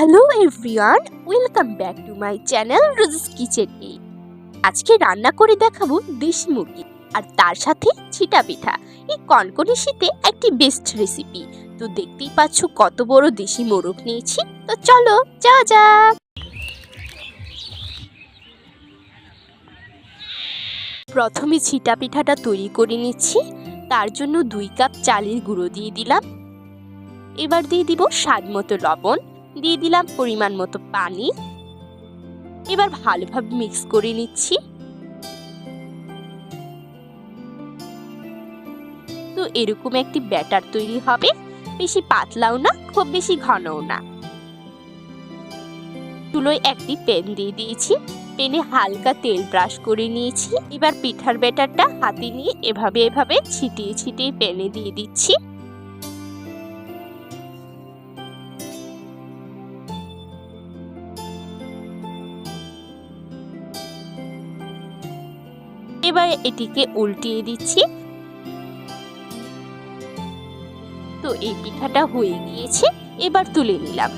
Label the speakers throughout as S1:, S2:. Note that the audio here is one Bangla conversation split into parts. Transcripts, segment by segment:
S1: Hello everyone welcome back to my channel Rosie's kitchen এ আজকে রান্না করে দেখাবো দেশি মুরগি আর তার সাথে ছিটা পিঠা। এই কনকনে শীতে একটি বেস্ট রেসিপি তো দেখতেই পাচ্ছ কত বড় দেশি মোরগ নিয়েছি। তো চলো, যাওয়া যাক। প্রথমে ছিটা পিঠাটা তৈরি করে নিচ্ছি। তার জন্য দুই কাপ চালের গুঁড়ো দিয়ে দিলাম। এবার দিয়ে দিব স্বাদ মতো লবণ। দিয়ে দিলাম পরিমাণ মতো পানি। এবার ভালোভাবে মিক্স করে নিচ্ছি। তো এরকম একটি ব্যাটার তৈরি হবে। বেশি পাতলাও না, খুব বেশি ঘনও না। চুলোয় একটি পেন দিয়ে দিয়েছি। পেনে হালকা তেল ব্রাশ করে নিয়েছি। এবার পিঠার ব্যাটারটা হাতে নিয়ে এভাবে এভাবে ছিটিয়ে ছিটিয়ে পেনে দিয়ে দিচ্ছি। এবার এটিকে উল্টিয়ে দিচ্ছি। তো এই পিঠাটা হয়ে গিয়েছে, এবার তুলে নিলাম।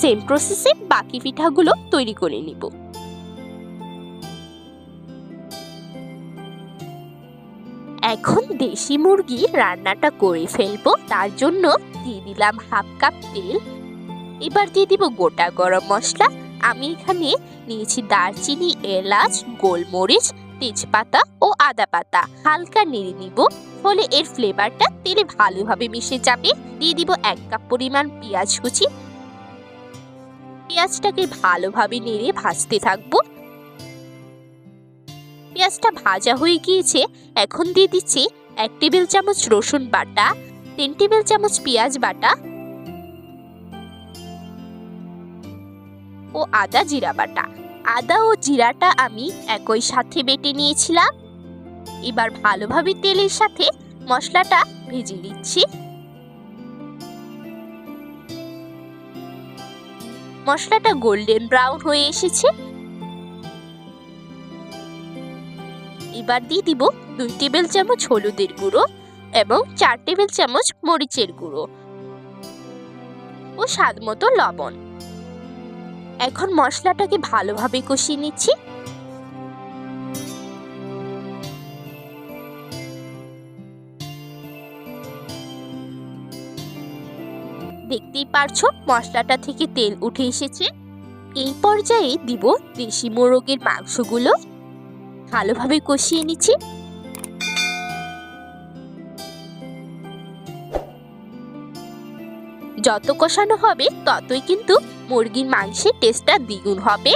S1: সেম প্রসেসে বাকি পিঠাগুলো তৈরি করে নিব। এখন দেশি মুরগি রান্নাটা করে ফেলব, তার জন্য দিয়ে দিলাম হাফ কাপ তেল। এবার দিয়ে দিব গোটা গরম মশলা। আমি এখানে নিয়েছি দারচিনি, এলাচ, গোলমরিচ, তেজপাতা ও আদা পাতা। হালকা নেড়ে নিব, ফলে এর ফ্লেভারটা তেলে ভালোভাবে মিশে যাবে। দিয়ে দিব এক কাপ পরিমাণ পেঁয়াজ কুচি। পেঁয়াজটাকে ভালোভাবে নেড়ে ভাজতে থাকব। পেঁয়াজটা ভাজা হয়ে গিয়েছে, এখন দিয়ে দিচ্ছি এক টেবিল চামচ রসুন বাটা, তিন টেবিল চামচ পেঁয়াজ বাটা ও আদা জিরা বাটা। আদা ও জিরাটা আমি একই সাথে বেটে নিয়েছিলাম। এবার ভালোভাবে তেলের সাথে মশলাটা ভেজে নিচ্ছি। মশলাটা গোল্ডেন ব্রাউন হয়ে এসেছে। এবার দিয়ে দিব দুই টেবিল চামচ হলুদের গুঁড়ো এবং চার টেবিল চামচ মরিচের গুঁড়ো ও স্বাদ মতো লবণ। এখন মশলাটাকে ভালোভাবে কষিয়ে নিচ্ছি। দেখতেই পারছ, মশলাটা থেকে তেল উঠে এসেছে। এই পর্যায়ে দিব দেশি মোরগের মাংসগুলো। ভালোভাবে কষিয়ে নিচ্ছি। যত কষানো হবে, ততই কিন্তু মুরগির মাংসের টেস্টটা দ্বিগুণ হবে।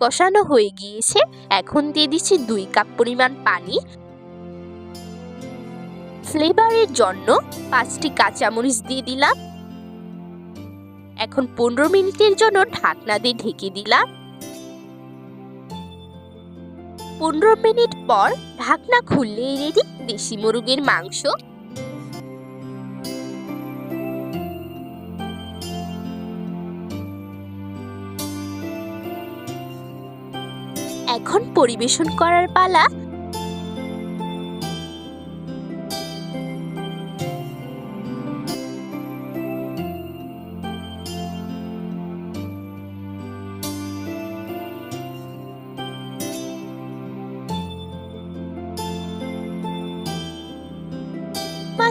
S1: কষানো হয়ে গিয়েছে। এখন দিয়ে দিচ্ছি দুই কাপ পরিমাণ পানি। ফ্লেভারের জন্য পাঁচটি কাঁচামরিচ দিয়ে দিলাম। এখন পনেরো মিনিটের জন্য ঢাকনা দিয়ে ঢেকে দিলাম। পনেরো মিনিট পর ঢাকনা খুললে রেডি দেশি মুরগির মাংস। এখন পরিবেশন করার পালা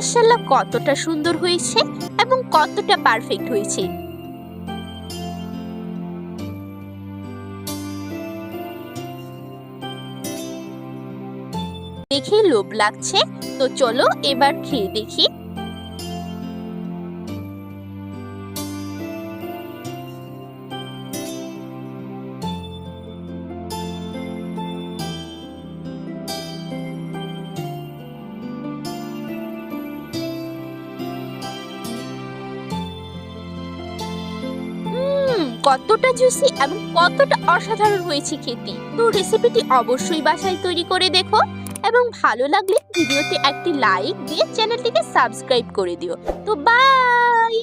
S1: মার্শাল্লাহ কতটা সুন্দর হয়েছে এবং কতটা পারফেক্ট হয়েছে। দেখে লোভ লাগছে, তো চলো এবার খেয়ে দেখি। কতটা জুসি এবং কতটা অসাধারণ হয়েছে খেতে। তো রেসিপিটি অবশ্যই বাসায় তৈরি করে দেখো এবং ভালো লাগলে ভিডিওতে একটি লাইক দিয়ে চ্যানেলটিকে সাবস্ক্রাইব করে দিও। তো বাই